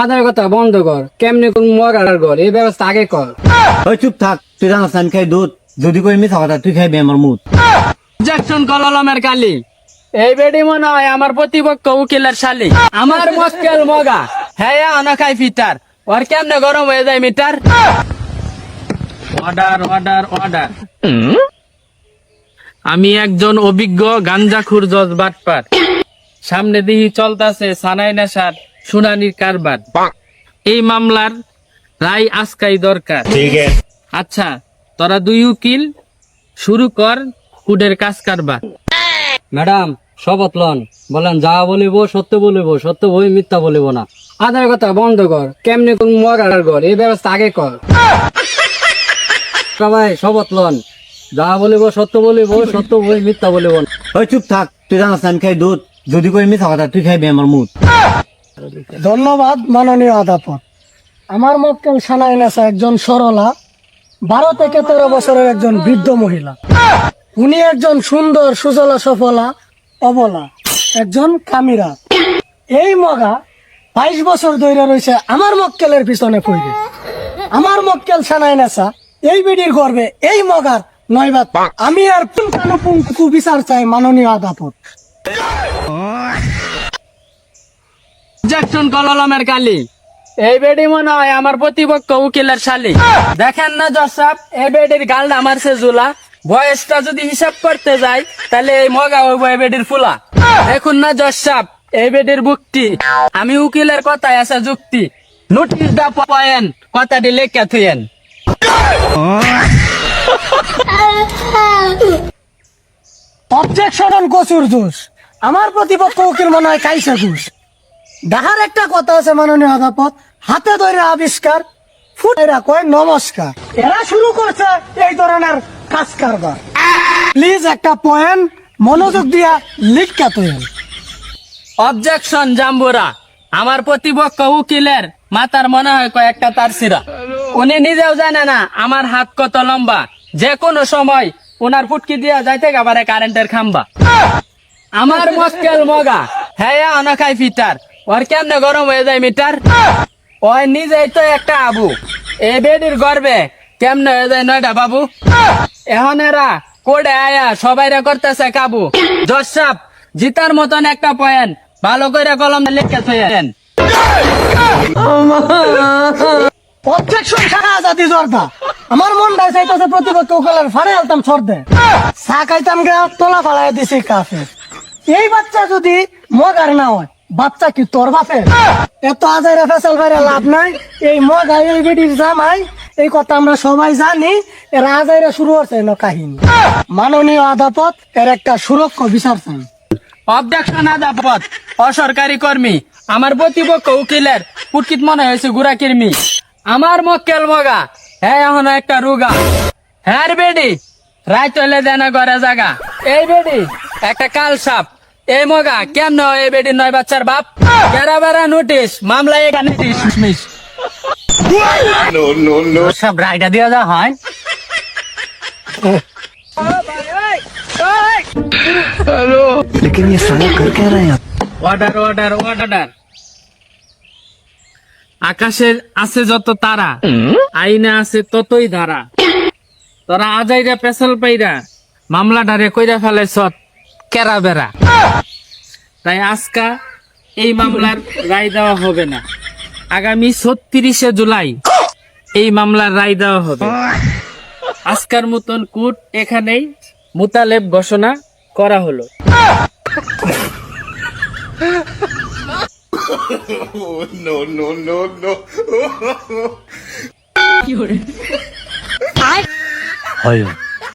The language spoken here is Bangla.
আদার কথা বন্ধ কর। কেমনে কোন মগার ঘর এই ব্যবস্থা আগে কর। ওই চুপ থাক তুই জানাস আমি খাই দুধ। যদি কই মিথ্যা কথা তুই খাইবি আমার মুখ। জ্যাকসন কলমের কালি। এই বেডি মনে হয় আমার প্রতিপক্ষ উকিলের শালি। আমার মক্কেল মগা। হ্যাঁ অনখাই ফিটার। ওর কেমনে গরম হয়ে যায় মিটার? অর্ডার অর্ডার অর্ডার আমি একজন অভিজ্ঞ গাঞ্জাখুর জজ বাটপার। সামনে দিহি চলতাছে সানাই নেশার। শুনানির কারবার। এই মামলার রায় আজকাই দরকার। আচ্ছা তোরা দুই উকিল শুরু কর কুডের কাজ কারবার ম্যাডাম শপথ লন। বলেন যা বলিব সত্য বলিব সত্য বই মিথ্যা বলিব না। আদার কথা বন্ধ কর। কেমনে কোন মরার ঘর এই ব্যবস্থা আগে কর। সবাই শপথ লন। যা বলিব সত্য বলিব সত্য বই মিথ্যা বলিব না। ওই চুপ থাক তুই জানাস না আমি খাই দুধ। যদি কই মিথ্যা কথা তুই খাইবি আমার মুখ। ধন্যবাদ, মাননীয় আদাপত আমার মক্কেল সানাই নেসা একজন সরলা, বারো থেকে তেরো বছরের একজন বৃদ্ধ মহিলা। উনি একজন সুন্দর, সুজলা, সফলা, অবলা, একজন কামিরা। এই মগা বাইশ বছর ধরে রয়েছে আমার মক্কেলের পিছনে পড়বে আমার মক্কেল সানাই নেসা এই বিডির করবে এই মগার নয়বাদ আমি আর পুঙ্খানুপুঙ্খু বিচার চাই, মাননীয় আদাপত জ্যাকসন কলমের কালি এই বেডি মনে হয় আমার প্রতিপক্ষ উকিলের শালি। দেখেন না জসাব, এই বেডির গালটা মারছে জুলা। বয়সটা যদি হিসাব করতে যাই, তাহলে এই মগা হইব এই বেডির ফুলা। দেখুন না জসাব, এই বেডির বুকটি। আমি উকিলের কথায় আছে যুক্তি। নোটিশ দা পয়েন কথাটি লেখা থুয়েন। অবজেকশন অন কচুর দোষ আমার প্রতিপক্ষ উকিল মনে হয় কাইসা ঘুষ। দেখার একটা কথা আছে মাননীয় আদাপত হাতে ধরে আবিষ্কার, ফুটেরা কয় নমস্কার। এরা শুরু করছে এই ধরনের কাজ কারবার। প্লিজ একটা পয়েন্ট মনোযোগ দিয়া লিখকা তৈরি অবজেকশন জাম্বুরা। আমার প্রতিপক্ষ উকিলের মাতার মনে হয় কয়েকটা তার সিরা উনি নিজেও জানে না আমার হাত কত লম্বা। যে কোনো সময় উনার ফুটকি দিয়া যাইতে আবার কারেন্টের খাম্বা। আমার মক্কেল মগা। হ্যাঁ অনখাই ফিটার। ওর কেমনে গরম হয়ে যায়, মিটার? ওই নিজেই তো একটা আবু। এ বেডির গর্বে কেমনে হয়ে যায় নয়টা বাবু? এখন এরা কোডে আয়া সবাই রে করতেছে কাবু। জসাব জিতার মতন একটা পয়েন্ট। ভালো করে কলম লিখে থইয়েন অবজেকশন ছাড়া আজাদি জর্দা আমার মন ডাই চাইতেছে প্রতিপক্ষ উকিলের ফাড়ে আলতাম ছড়দে চা খাইতাম গে তোলা ফালাই দিছি কাফে এই বাচ্চা যদি মগার না হয় বাচ্চা কি তোর বাপের? এত আজাইরা ফেসাল ভাইরা লাভ নাই। এই মগা এই বেটির জামাই, এই কথা আমরা সবাই জানি, এর আজাইরা শুরু হচ্ছে না কাহিনী। মাননীয় আদাপত এর একটা সুরক্ষ বিচার চাই অবজেকশন আদাপত অসরকারি কর্মী, আমার প্রতিপক্ষ উকিলের পুটকিত মনে হয়েছে গুড়া কির্মি আমার মক্কেল মগা হ্যাঁ এখন একটা রুগা। হ্যাঁ বেডি রায় চলে দেয় না ঘরে জাগা। এই বেডি, একটা কাল সাপ এই মগা কেমন এই বেডি নয় বাচ্চার বাপ? বেড়া বেড়া নোটিশ মামলা এখানে ডিসমিস সব রায়টা দিয়া যা হয়। অর্ডার অর্ডার অর্ডার আকাশের আছে যত তারা আইনে আছে ততই ধারা। তোরা আজাইরা পেছাল পাইরা মামলাটারে কইরা ফেলে সৎ কেরা বেড়া। তাই আজকা এই মামলার রায় দেওয়া হবে না। আগামী ছত্রিশে জুলাই এই মামলার রায় দেওয়া হবে। আজকার মতন কুট এখানেই মুতালেব ঘোষণা করা হলো। হয়।